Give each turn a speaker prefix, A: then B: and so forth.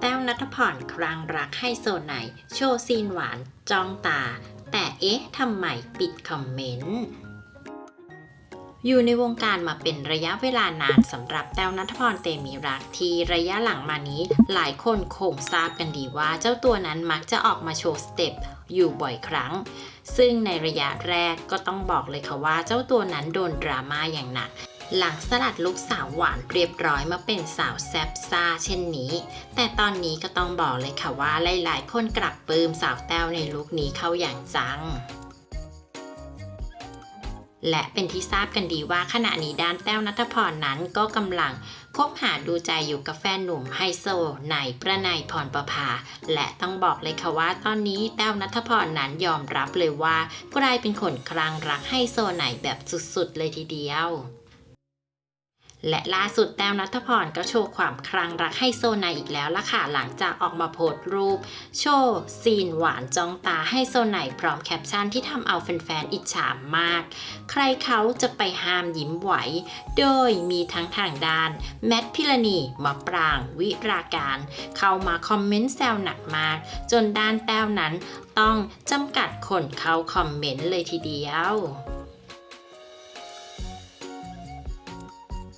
A: แต้วนัทพรครังรักให้โซไหน โชว์ซีนหวานจ้องตา แต่เอ๊ะทำไมปิดคอมเมนต์อยู่ในวงการมาเป็นระยะเวลานานสำหรับแต้วนัทพรเตมีรักที่ระยะหลังมานี้หลายคนคงทราบกันดีว่าเจ้าตัวนั้นมักจะออกมาโชว์สเต็ปอยู่บ่อยครั้ง ซึ่งในระยะแรกก็ต้องบอกเลยค่ะว่าเจ้าตัวนั้นโดนดราม่าอย่างหนัก หลังสลัดลูกสาวหวานเรียบร้อยมาเป็นสาวแซบซ่าเช่นนี้ แต่ตอนนี้ก็ต้องบอกเลยค่ะว่าหลายๆคนกลับปลื้มสาวแต้วในลุคนี้เข้าอย่างจังและเป็นที่ทราบกันดีว่าขณะนี้ด้านแต้วนัทพรนั้นก็กำลังคบหาดูใจอยู่กับแฟนหนุ่มไฮโซในประนายพรประภา และต้องบอกเลยค่ะว่าตอนนี้แต้วนัทพรนั้นยอมรับเลยว่ากลายเป็นคนคลั่งรักไฮโซไหนแบบสุดๆเลยทีเดียว และล่าสุดแต้วนัทพรก็โชว์ความคลั่งรักให้โซนายอีกแล้วล่ะค่ะ หลังจากออกมาโพสต์รูป โชว์ซีนหวานจ้องตาให้โซนายพร้อมแคปชั่นที่ทำเอาแฟนๆอิจฉามาก ใครเขาจะไปห้ามยิ้มไหว โดยมีทั้งทางด้าน แมทพิรณีมะปราง วิราการ เข้ามาคอมเมนต์แซวหนักมาก จนด้านแต้วนั้นต้องจำกัดคนเข้าคอมเมนต์เลยทีเดียว